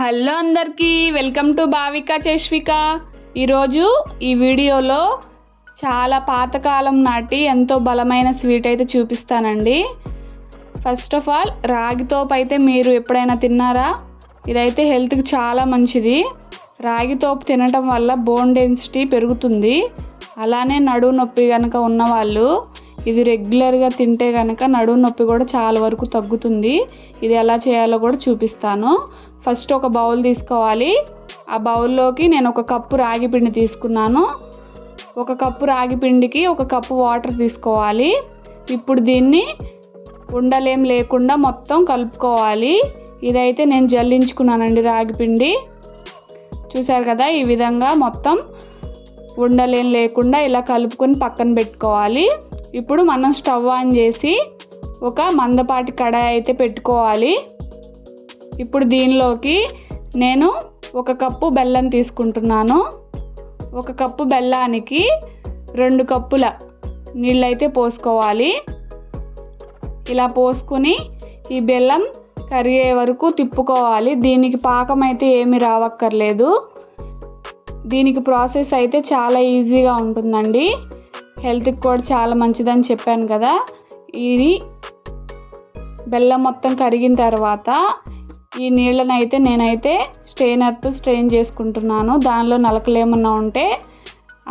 Hello అందరికీ welcome to Bhavika Cheshvika. ఈరోజు ఈ వీడియోలో చాలా పాతకాలం నాటి ఎంతో బలమైన స్వీట్ అయితే చూపిస్తానండి. ఫస్ట్ ఆఫ్ ఆల్ రాగితోపు అయితే మీరు ఎప్పుడైనా తిన్నారా? ఇదైతే హెల్త్కి చాలా మంచిది. రాగితోపు తినటం వల్ల బోన్ డెన్సిటీ పెరుగుతుంది. అలానే నడువు నొప్పి కనుక ఉన్నవాళ్ళు ఇది రెగ్యులర్గా తింటే కనుక నడువు నొప్పి కూడా చాలా వరకు తగ్గుతుంది. ఇది ఎలా చేయాలో కూడా చూపిస్తాను. ఫస్ట్ ఒక బౌల్ తీసుకోవాలి. ఆ బౌల్లోకి నేను ఒక కప్పు రాగి పిండి తీసుకున్నాను. ఒక కప్పు రాగి పిండికి ఒక కప్పు వాటర్ తీసుకోవాలి. ఇప్పుడు దీన్ని ఉండలేం లేకుండా మొత్తం కలుపుకోవాలి. ఇదైతే నేను జల్లించుకున్నానండి రాగి పిండి. చూసారు కదా ఈ విధంగా మొత్తం ఉండలేం లేకుండా ఇలా కలుపుకొని పక్కన పెట్టుకోవాలి. ఇప్పుడు మనం స్టవ్ ఆన్ చేసి ఒక మందపాటి కడాయి అయితే పెట్టుకోవాలి. ఇప్పుడు దీనిలోకి నేను ఒక కప్పు బెల్లం తీసుకుంటున్నాను. ఒక కప్పు బెల్లానికి రెండు కప్పుల నీళ్ళైతే పోసుకోవాలి. ఇలా పోసుకుని ఈ బెల్లం కరిగే వరకు తిప్పుకోవాలి. దీనికి పాకం అయితే ఏమి రావక్కర్లేదు. దీనికి ప్రాసెస్ అయితే చాలా ఈజీగా ఉంటుందండి. హెల్త్కి కూడా చాలా మంచిదని చెప్పాను కదా. ఇది బెల్లం మొత్తం కరిగిన తర్వాత ఈ నీళ్ళని అయితే నేనైతే స్ట్రెయినర్తో స్ట్రెయిన్ చేసుకుంటున్నాను. దానిలో నలకలు ఏమన్నా ఉంటే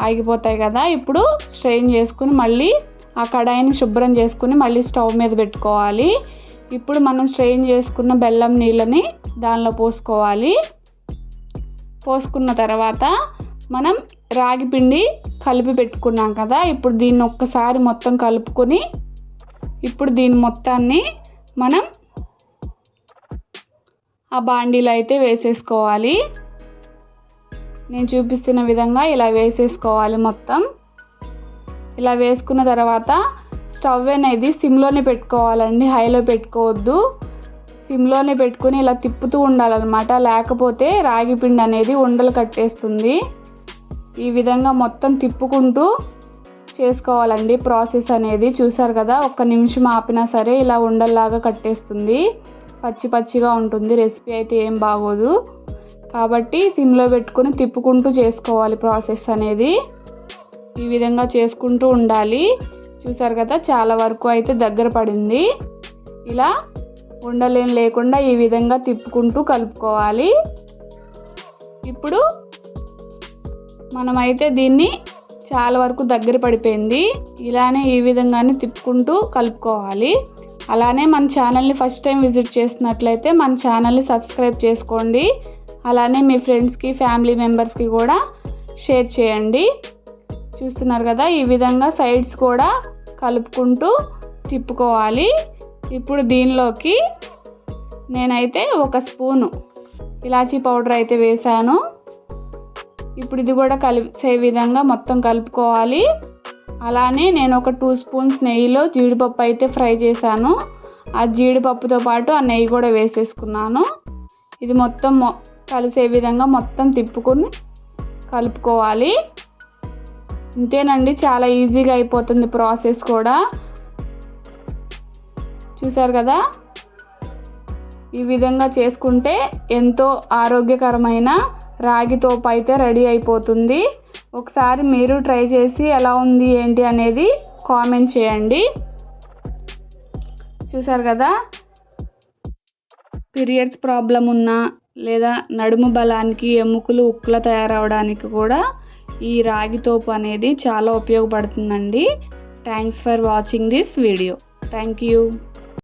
ఆగిపోతాయి కదా. ఇప్పుడు స్ట్రెయిన్ చేసుకుని మళ్ళీ ఆ కడాయిని శుభ్రం చేసుకుని మళ్ళీ స్టవ్ మీద పెట్టుకోవాలి. ఇప్పుడు మనం స్ట్రెయిన్ చేసుకున్న బెల్లం నీళ్ళని దానిలో పోసుకోవాలి. పోసుకున్న తర్వాత మనం రాగి పిండి కలిపి పెట్టుకున్నాం కదా. ఇప్పుడు దీన్ని ఒక్కసారి మొత్తం కలుపుకొని ఇప్పుడు దీని మొత్తాన్ని మనం ఆ బాండీలో అయితే వేసేసుకోవాలి. నేను చూపిస్తున్న విధంగా ఇలా వేసేసుకోవాలి మొత్తం. ఇలా వేసుకున్న తర్వాత స్టవ్ అనేది సిమ్లోనే పెట్టుకోవాలండి హైలో పెట్టుకోవద్దు. సిమ్లోనే పెట్టుకుని ఇలా తిప్పుతూ ఉండాలన్నమాట. లేకపోతే రాగి పిండి అనేది ఉండలు కట్టేస్తుంది. ఈ విధంగా మొత్తం తిప్పుకుంటూ చేసుకోవాలండి ప్రాసెస్ అనేది. చూసారు కదా ఒక్క నిమిషం ఆపినా సరే ఇలా ఉండల్లాగా కట్టేస్తుంది. పచ్చి పచ్చిగా ఉంటుంది రెసిపీ అయితే ఏం బాగోదు. కాబట్టి సిమ్లో పెట్టుకొని తిప్పుకుంటూ చేసుకోవాలి ప్రాసెస్ అనేది. ఈ విధంగా చేసుకుంటూ ఉండాలి. చూసారు కదా చాలా వరకు అయితే దగ్గర పడింది. ఇలా ఉండలేం లేకుండా ఈ విధంగా తిప్పుకుంటూ కలుపుకోవాలి. ఇప్పుడు మనమైతే దీన్ని చాలా వరకు దగ్గర పడిపోయింది. ఇలానే ఈ విధంగానే తిప్పుకుంటూ కలుపుకోవాలి. అలానే మన ఛానల్ని ఫస్ట్ టైం విజిట్ చేసినట్లయితే మన ఛానల్ని సబ్స్క్రైబ్ చేసుకోండి. అలానే మీ ఫ్రెండ్స్కి ఫ్యామిలీ మెంబర్స్కి కూడా షేర్ చేయండి. చూస్తున్నారు కదా ఈ విధంగా సైడ్స్ కూడా కలుపుకుంటూ తిప్పుకోవాలి. ఇప్పుడు దీనిలోకి నేనైతే ఒక స్పూను ఇలాచీ పౌడర్ అయితే వేసాను ఇప్పుడు ఇది కూడా కలిసే విధంగా మొత్తం కలుపుకోవాలి. అలానే నేను ఒక టూ స్పూన్స్ నెయ్యిలో జీడిపప్పు అయితే ఫ్రై చేశాను. ఆ జీడిపప్పుతో పాటు ఆ నెయ్యి కూడా వేసేసుకున్నాను. ఇది మొత్తం కలిసే విధంగా మొత్తం తిప్పుకుని కలుపుకోవాలి. ఇంతేనండి చాలా ఈజీగా అయిపోతుంది ప్రాసెస్ కూడా. చూసారు కదా? ఈ విధంగా చేసుకుంటే ఎంతో ఆరోగ్యకరమైన రాగి తోపు అయితే రెడీ అయిపోతుంది. ఒకసారి మీరు ట్రై చేసి ఎలా ఉంది ఏంటి అనేది కామెంట్ చేయండి. చూసారు కదా? పీరియడ్స్ ప్రాబ్లం ఉన్నా లేదా నడుము బలానికి ఎముకలు ఉక్కుల తయారవడానికి కూడా ఈ రాగి తోపు అనేది చాలా ఉపయోగపడుతుందండి. Thanks for watching this video thank you